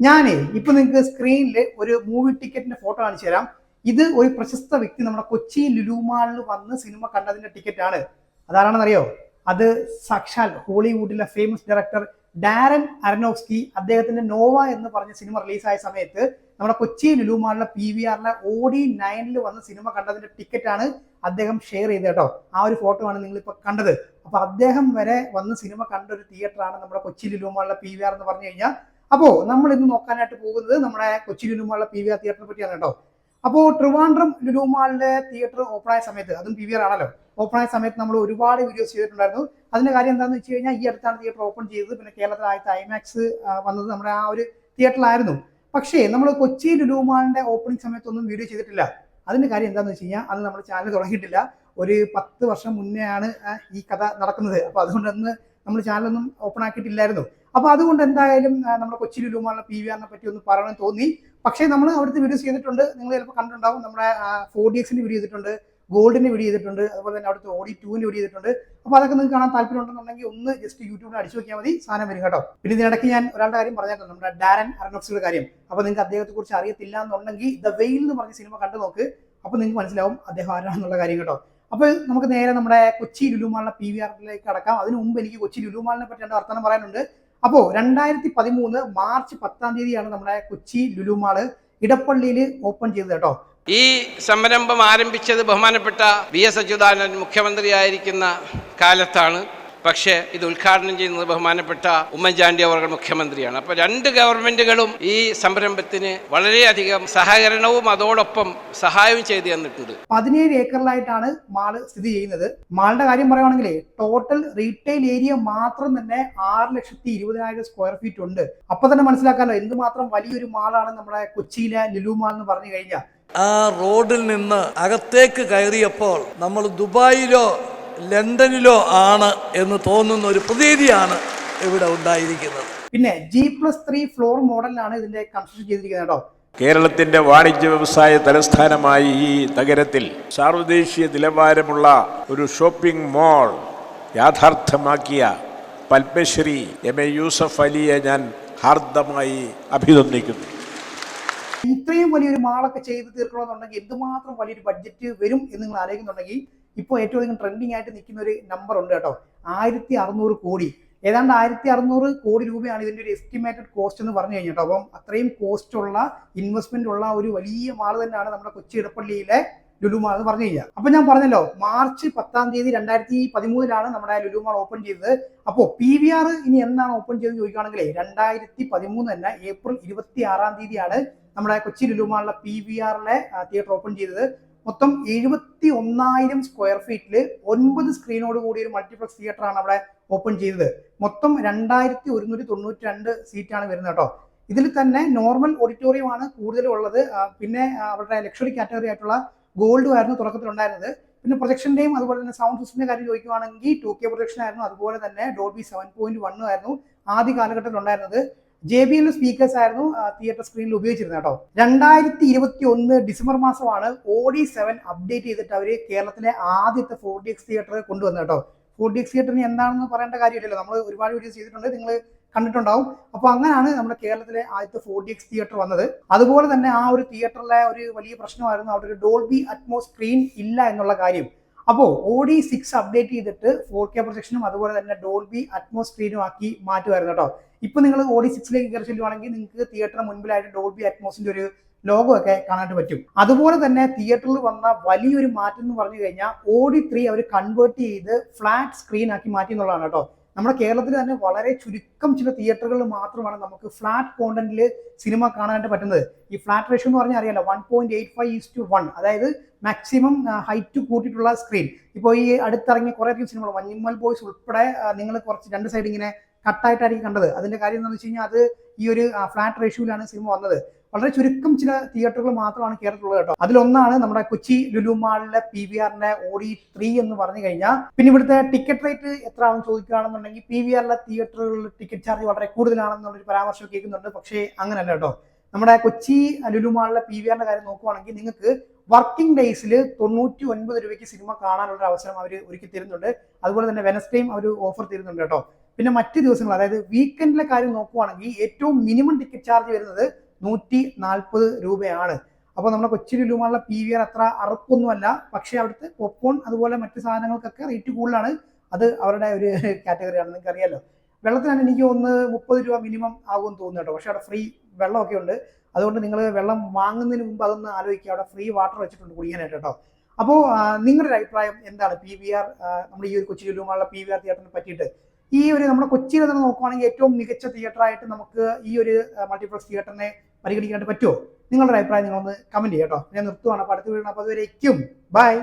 ഞാനേ ഇപ്പൊ നിങ്ങൾക്ക് സ്ക്രീനിൽ ഒരു മൂവി ടിക്കറ്റിന്റെ ഫോട്ടോ കാണിച്ചു തരാം. ഇത് ഒരു പ്രശസ്ത വ്യക്തി നമ്മുടെ കൊച്ചി ലുലുമാളിൽ വന്ന് സിനിമ കണ്ടതിന്റെ ടിക്കറ്റ് ആണ്. അതാരാണെന്നറിയോ? അത് സാക്ഷാൽ ഹോളിവുഡിലെ ഫേമസ് ഡയറക്ടർ ഡാരൻ അരനോസ്കി അദ്ദേഹത്തിന്റെ നോവ എന്ന് പറഞ്ഞ സിനിമ റിലീസായ സമയത്ത് നമ്മുടെ കൊച്ചി ലുലുമാളിലെ പി വി ആറിലെ ഓഡി നയനിൽ വന്ന് സിനിമ കണ്ടതിന്റെ ടിക്കറ്റ് ആണ് അദ്ദേഹം ഷെയർ ചെയ്തത് കേട്ടോ. ആ ഒരു ഫോട്ടോ ആണ് നിങ്ങൾ ഇപ്പൊ കണ്ടത്. അപ്പൊ അദ്ദേഹം വരെ വന്ന് സിനിമ കണ്ട ഒരു തിയേറ്ററാണ് നമ്മുടെ കൊച്ചി ലുലുമാളിലെ പി വി ആർ എന്ന് പറഞ്ഞു കഴിഞ്ഞാൽ അപ്പോ നമ്മൾ ഇന്ന് നോക്കാനായിട്ട് പോകുന്നത് നമ്മുടെ കൊച്ചി ലുലുമാളിലെ പി വി ആർ തിയേറ്ററിനെ പറ്റിയാണ് കേട്ടോ. അപ്പോ ട്രിവാൻഡ്രം ലുലുമാളിലെ തിയേറ്റർ ഓപ്പൺ ആയ സമയത്ത് അതും പി വി ആർ ആണല്ലോ ഓപ്പൺ ആയ സമയത്ത് നമ്മൾ ഒരുപാട് വീഡിയോസ് ചെയ്തിട്ടുണ്ടായിരുന്നു. അതിന്റെ കാര്യം എന്താണെന്ന് വെച്ച് കഴിഞ്ഞാൽ ഈ അടുത്താണ് തിയേറ്റർ ഓപ്പൺ ചെയ്തത്. പിന്നെ കേരളത്തിൽ ആദ്യത്തെ ഐമാക്സ് വന്നത് നമ്മുടെ ആ ഒരു തിയേറ്ററിലായിരുന്നു പക്ഷേ നമ്മൾ കൊച്ചി ലുലുമാളിന്റെ ഓപ്പണിംഗ് സമയത്തൊന്നും വീഡിയോ ചെയ്തിട്ടില്ല. അതിന്റെ കാര്യം എന്താണെന്ന് വെച്ച് കഴിഞ്ഞാൽ അത് നമ്മുടെ ചാനൽ തുടങ്ങിയിട്ടില്ല. ഒരു പത്ത് വർഷം മുന്നേ ആണ് ഈ കഥ നടക്കുന്നത്. അപ്പോൾ അതുകൊണ്ടൊന്ന് നമ്മൾ ചാനലൊന്നും ഓപ്പൺ ആക്കിയിട്ടില്ലായിരുന്നു. അപ്പോൾ അതുകൊണ്ട് എന്തായാലും നമ്മുടെ കൊച്ചി ലുലുമാളിലെ പി വി ആറിനെ പറ്റി ഒന്ന് പറയണം തോന്നി. പക്ഷേ നമ്മൾ അവിടുത്തെ വീഡിയോസ് ചെയ്തിട്ടുണ്ട്. നിങ്ങൾ ചിലപ്പോൾ കണ്ടിട്ടുണ്ടാവും. നമ്മുടെ ഫോർ ഡി എക്സിന്റെ വീഡിയോ ചെയ്തിട്ടുണ്ട്. ഗോൾഡിന്റെ വീഡിയോ ചെയ്തിട്ടുണ്ട്. അതുപോലെ തന്നെ അവിടുത്തെ ഓഡി ടൂവിന്റെ വീഡിയോ ചെയ്തിട്ടുണ്ട്. അപ്പോൾ അതൊക്കെ നിങ്ങൾക്ക് കാണാൻ താല്പര്യം ഉണ്ടെന്നുണ്ടെങ്കിൽ ഒന്ന് ജസ്റ്റ് യൂട്യൂബിൽ അടിച്ചു നോക്കിയാൽ മതി. സാധനം വരും കേട്ടോ. പിന്നെ ഇതിനിടയ്ക്ക് ഞാൻ ഒരാളുടെ കാര്യം പറഞ്ഞിട്ടുണ്ട് നമ്മുടെ ഡാരൻ അറനോക്സിയുടെ കാര്യം. അപ്പോൾ നിങ്ങൾക്ക് അദ്ദേഹത്തെ കുറിച്ച് അറിയത്തില്ല എന്നുണ്ടെങ്കിൽ ദ വെയിൽ എന്ന് പറഞ്ഞ സിനിമ കണ്ടു നോക്ക്. അപ്പോൾ നിങ്ങൾക്ക് മനസ്സിലാവും അദ്ദേഹം ആരാണെന്നുള്ള കാര്യം കേട്ടോ. അപ്പോൾ നമുക്ക് നേരെ നമ്മുടെ കൊച്ചി ലുലുമാളിലെ പി വി ആറിലേക്ക് കടക്കാം. അതിനു മുമ്പ് എനിക്ക് കൊച്ചി ലുലുമാളിനെ പറ്റി രണ്ട് വർത്തമാനം പറയാനുണ്ട്. അപ്പോൾ രണ്ടായിരത്തി പതിമൂന്ന് മാർച്ച് പത്താം തീയതിയാണ് നമ്മുടെ കൊച്ചി ലുലുമാൾ ഇടപ്പള്ളിയിൽ ഓപ്പൺ ചെയ്തത് കേട്ടോ. ഈ സംരംഭം ആരംഭിച്ചത് ബഹുമാനപ്പെട്ട വി എസ് അച്യുതാനന്ദൻ മുഖ്യമന്ത്രിയായിരിക്കുന്ന കാലത്താണ്. പക്ഷേ ഇത് ഉദ്ഘാടനം ചെയ്യുന്നത് ബഹുമാനപ്പെട്ട ഉമ്മൻചാണ്ടി അവർ മുഖ്യമന്ത്രിയാണ്. അപ്പോൾ രണ്ട് ഗവൺമെന്റുകളും ഈ സംരംഭത്തിന് വളരെയധികം സഹകരണവും അതോടൊപ്പം സഹായവും ചെയ്തു തന്നിട്ടുണ്ട്. പതിനേഴ് ഏക്കറിലായിട്ടാണ് മാൾ സ്ഥിതി ചെയ്യുന്നത്. മാളിന്റെ കാര്യം പറയുകയാണെങ്കിൽ ടോട്ടൽ റീറ്റെയിൽ ഏരിയ മാത്രം തന്നെ ആറ് ലക്ഷത്തി ഇരുപതിനായിരം സ്ക്വയർ ഫീറ്റ് ഉണ്ട്. അപ്പൊ തന്നെ മനസ്സിലാക്കാമല്ലോ എന്തുമാത്രം വലിയൊരു മാളാണ് നമ്മുടെ കൊച്ചിയിലെ ലുലു മാൾ എന്ന് പറഞ്ഞു കഴിഞ്ഞാൽ. ആ റോഡിൽ നിന്ന് അകത്തേക്ക് കയറിയപ്പോൾ നമ്മൾ ദുബായിലോ ലണ്ടനിലോ ആണ് എന്ന് തോന്നുന്ന ഒരു പ്രതീതിയാണ് ഇവിടെ ഉണ്ടായിരിക്കുന്നത്. പിന്നെ ജി പ്ലസ് ത്രീ ഫ്ലോർ മോഡലാണ് ഇതിന്റെ കൺസ്ട്രക്ഷൻ ചെയ്തിരിക്കുന്നത് കേട്ടോ. കേരളത്തിന്റെ വാണിജ്യ വ്യവസായ തലസ്ഥാനമായി ഈ നഗരത്തിൽ സാർവദേശീയ നിലവാരമുള്ള ഒരു ഷോപ്പിംഗ് മോൾ യാഥാർത്ഥ്യമാക്കിയ പത്മശ്രീ എം എ യൂസഫ് അലിയെ ഞാൻ ഹാർദമായി അഭിനന്ദിക്കുന്നു. ഇത്രയും വലിയൊരു മാളൊക്കെ ചെയ്ത് തീർക്കണമെന്നുണ്ടെങ്കിൽ എന്തുമാത്രം വലിയൊരു ബഡ്ജറ്റ് വരും എന്ന് നിങ്ങൾ ആലോചിക്കുന്നുണ്ടെങ്കിൽ ഇപ്പോൾ ഏറ്റവും അധികം ട്രെൻഡിങ് ആയിട്ട് നിൽക്കുന്ന ഒരു നമ്പർ ഉണ്ട് കേട്ടോ. ആയിരത്തി അറുന്നൂറ് കോടി. ഏതാണ്ട് ആയിരത്തി അറുന്നൂറ് കോടി രൂപയാണ് ഇതിന്റെ ഒരു എസ്റ്റിമേറ്റഡ് കോസ്റ്റ് എന്ന് പറഞ്ഞു കഴിഞ്ഞിട്ടോ അപ്പം അത്രയും കോസ്റ്റ് ഉള്ള ഇൻവെസ്റ്റ്മെന്റ് ഉള്ള ഒരു വലിയ മാൾ തന്നെയാണ് നമ്മുടെ കൊച്ചി ഇടപ്പള്ളിയിലെ ലുലുമാൾ എന്ന് പറഞ്ഞു കഴിഞ്ഞാൽ. അപ്പൊ ഞാൻ പറഞ്ഞല്ലോ മാർച്ച് പത്താം തീയതി രണ്ടായിരത്തി പതിമൂന്നിലാണ് നമ്മുടെ ലുലു മാൾ ഓപ്പൺ ചെയ്തത്. അപ്പോൾ പി വി ആർ ഇനി എന്നാണ് ഓപ്പൺ ചെയ്തത് ചോദിക്കുകയാണെങ്കിൽ രണ്ടായിരത്തി പതിമൂന്ന് തന്നെ ഏപ്രിൽ ഇരുപത്തി ആറാം തീയതിയാണ് നമ്മുടെ കൊച്ചി ലുലുമാളിലെ പി വി ആറിലെ തിയേറ്റർ ഓപ്പൺ ചെയ്തത്. മൊത്തം എഴുപത്തി ഒന്നായിരം സ്ക്വയർ ഫീറ്റിൽ ഒൻപത് സ്ക്രീനോട് കൂടിയ ഒരു മൾട്ടിപ്ലക്സ് തിയേറ്റർ ആണ് അവിടെ ഓപ്പൺ ചെയ്തത്. മൊത്തം രണ്ടായിരത്തി ഒരുന്നൂറ്റി തൊണ്ണൂറ്റി രണ്ട് സീറ്റാണ് വരുന്നത് കേട്ടോ. ഇതിൽ തന്നെ നോർമൽ ഓഡിറ്റോറിയം ആണ് കൂടുതലും ഉള്ളത്. പിന്നെ അവരുടെ ലക്ഷറി കാറ്റഗറി ആയിട്ടുള്ള ഗോൾഡും ആയിരുന്നു തുടക്കത്തിൽ ഉണ്ടായിരുന്നത് പിന്നെ പ്രൊജക്ഷന്റെയും അതുപോലെ തന്നെ സൗണ്ട് സിസ്റ്റിന്റെ കാര്യം ചോദിക്കുവാണെങ്കിൽ ടു കെ പ്രൊജക്ഷൻ ആയിരുന്നു. അതുപോലെ തന്നെ ഡോൾബി സെവൻ പോയിന്റ് വണ്ണും ആയിരുന്നു ആദ്യ കാലഘട്ടത്തിൽ ഉണ്ടായിരുന്നത് ജെ ബി എൽ സ്പീക്കേഴ്സ് ആയിരുന്നു തിയേറ്റർ സ്ക്രീനിൽ ഉപയോഗിച്ചിരുന്നത് കേട്ടോ. രണ്ടായിരത്തി ഇരുപത്തി ഒന്ന് ഡിസംബർ മാസമാണ് ഓഡി സെവൻ അപ്ഡേറ്റ് ചെയ്തിട്ട് അവർ കേരളത്തിലെ ആദ്യത്തെ ഫോർ ഡി എക്സ് തിയേറ്റർ കൊണ്ടുവന്നത് കേട്ടോ. ഫോർ ഡി എക്സ് തിയേറ്ററിന് എന്താണെന്ന് പറയേണ്ട കാര്യമില്ലല്ലോ. നമ്മൾ ഒരുപാട് വീഡിയോസ് ചെയ്തിട്ടുണ്ട് നിങ്ങൾ കണ്ടിട്ടുണ്ടാവും. അപ്പൊ അങ്ങനെയാണ് നമ്മുടെ കേരളത്തിലെ ആദ്യത്തെ ഫോർ ഡി എക്സ് തിയേറ്റർ വന്നത്. അതുപോലെ തന്നെ ആ ഒരു തിയേറ്ററിലെ ഒരു വലിയ പ്രശ്നമായിരുന്നു അവിടെ ഒരു ഡോൾബി അറ്റ്മോസ് സ്ക്രീൻ ഇല്ല എന്നുള്ള കാര്യം. അപ്പോൾ ഓഡി സിക്സ് അപ്ഡേറ്റ് ചെയ്തിട്ട് ഫോർ കെ പ്രൊജക്ഷനും അതുപോലെ തന്നെ ഡോൾബി അറ്റ്മോസ് സ്ക്രീനും ആക്കി മാറ്റുമായിരുന്നു കേട്ടോ ഇപ്പൊ നിങ്ങൾ ഓഡി സിക്സിലേക്ക് കയറി ചെല്ലുവാണെങ്കിൽ നിങ്ങൾക്ക് തിയേറ്ററിന് മുൻപിലായിട്ട് ഡോൾബി അറ്റ്മോസിന്റെ ഒരു ലോഗോ ഒക്കെ കാണാനായിട്ട് പറ്റും. അതുപോലെ തന്നെ തിയേറ്ററിൽ വന്ന വലിയൊരു മാറ്റം എന്ന് പറഞ്ഞു കഴിഞ്ഞാൽ ഓഡി ത്രീ അവർ കൺവേർട്ട് ചെയ്ത് ഫ്ലാറ്റ് സ്ക്രീൻ ആക്കി മാറ്റി എന്നുള്ളതാണ് കേട്ടോ നമ്മുടെ കേരളത്തിൽ തന്നെ വളരെ ചുരുക്കം ചില തിയേറ്ററുകളിൽ മാത്രമാണ് നമുക്ക് ഫ്ലാറ്റ് കോണ്ടന്റിൽ സിനിമ കാണാനായിട്ട് പറ്റുന്നത്. ഈ ഫ്ലാറ്റ് റേഷ്യോ എന്ന് പറഞ്ഞാൽ അറിയാലോ one point eight five is to one അതായത് മാക്സിമം ഹൈറ്റ് കൂട്ടിയിട്ടുള്ള സ്ക്രീൻ ഇപ്പോൾ ഈ അടുത്തിറങ്ങിയ കുറേ അധികം സിനിമകൾ മഞ്ഞുമ്മൽ ബോയ്സ് ഉൾപ്പെടെ നിങ്ങൾ കുറച്ച് രണ്ട് സൈഡ് ഇങ്ങനെ കട്ടായിട്ടായിരിക്കും കണ്ടത്. അതിന്റെ കാര്യം എന്താണെന്ന് വെച്ച് കഴിഞ്ഞാൽ അത് ഈ ഒരു ഫ്ലാറ്റ് റേഷ്യോയിലാണ് സിനിമ വന്നത്. വളരെ ചുരുക്കം ചില തിയേറ്ററുകൾ മാത്രമാണ് കേരളത്തിലുള്ളത് കേട്ടോ. അതിലൊന്നാണ് നമ്മുടെ കൊച്ചി ലുലുമാളിലെ പി വി ആറിന്റെ ഓഡി ത്രീ എന്ന് പറഞ്ഞു കഴിഞ്ഞാൽ പിന്നെ ഇവിടുത്തെ ടിക്കറ്റ് റേറ്റ് എത്ര ആണെന്ന് ചോദിക്കുകയാണെന്നുണ്ടെങ്കിൽ പി വി ആറിലെ തിയേറ്ററുകളിൽ ടിക്കറ്റ് ചാർജ് വളരെ കൂടുതലാണെന്നുള്ളൊരു പരാമർശം കേൾക്കുന്നുണ്ട്. പക്ഷേ അങ്ങനല്ല കേട്ടോ. നമ്മുടെ കൊച്ചി ലുലുമാളിലെ പി വി ആറിന്റെ കാര്യം നോക്കുവാണെങ്കിൽ നിങ്ങൾക്ക് വർക്കിംഗ് ഡേയ്സിൽ തൊണ്ണൂറ്റി ഒൻപത് രൂപയ്ക്ക് സിനിമ കാണാനുള്ള അവസരം അവർ ഒരുക്കി തരുന്നുണ്ട്. അതുപോലെ തന്നെ വെനസ്ഡേയും അവർ ഓഫർ തരുന്നുണ്ട് കേട്ടോ. പിന്നെ മറ്റ് ദിവസങ്ങൾ അതായത് വീക്കെൻഡിലെ കാര്യം നോക്കുവാണെങ്കിൽ ഏറ്റവും മിനിമം ടിക്കറ്റ് ചാർജ് വരുന്നത് നൂറ്റി നാൽപ്പത് രൂപയാണ്. അപ്പോൾ നമ്മുടെ കൊച്ചി ലുലുമാളിലെ പി വി ആർ അത്ര അറപ്പൊന്നുമല്ല. പക്ഷേ അവിടുത്തെ പോപ്കോൺ അതുപോലെ മറ്റു സാധനങ്ങൾക്കൊക്കെ റേറ്റ് കൂടുതലാണ്. അത് അവരുടെ ഒരു കാറ്റഗറിയാണ് നിങ്ങൾക്ക് അറിയാലോ വെള്ളത്തിനാണ് എനിക്ക് ഒന്ന് മുപ്പത് രൂപ മിനിമം ആകുമെന്ന് തോന്നുന്നു കേട്ടോ. പക്ഷേ അവിടെ ഫ്രീ വെള്ളമൊക്കെ ഉണ്ട്. അതുകൊണ്ട് നിങ്ങൾ വെള്ളം വാങ്ങുന്നതിന് മുമ്പ് അതൊന്ന് ആലോചിക്കുക. അവിടെ ഫ്രീ വാട്ടർ വെച്ചിട്ടുണ്ട് കുടിക്കാനായിട്ട് കേട്ടോ. അപ്പോൾ നിങ്ങളുടെ അഭിപ്രായം എന്താണ് പി വി ആർ നമ്മുടെ ഈ ഒരു കൊച്ചി ലുലുമാളിലെ പി വി ആർ തിയേറ്ററിനെ പറ്റിയിട്ട്? ഈ ഒരു നമ്മുടെ കൊച്ചിയിൽ തന്നെ നോക്കുവാണെങ്കിൽ ഏറ്റവും മികച്ച തിയേറ്ററായിട്ട് നമുക്ക് ഈ ഒരു മൾട്ടിപ്ലക്സ് തിയേറ്ററിനെ പരിഗണിക്കാനായിട്ട് പറ്റുമോ? നിങ്ങളുടെ അഭിപ്രായം നിങ്ങളൊന്ന് കമന്റ് ചെയ്യാം കേട്ടോ. ഞാൻ നിർത്തുവാണ്. അപ്പോൾ അടുത്ത വീഡിയോ അപ്പോൾ അതുവരേക്കും. ബൈ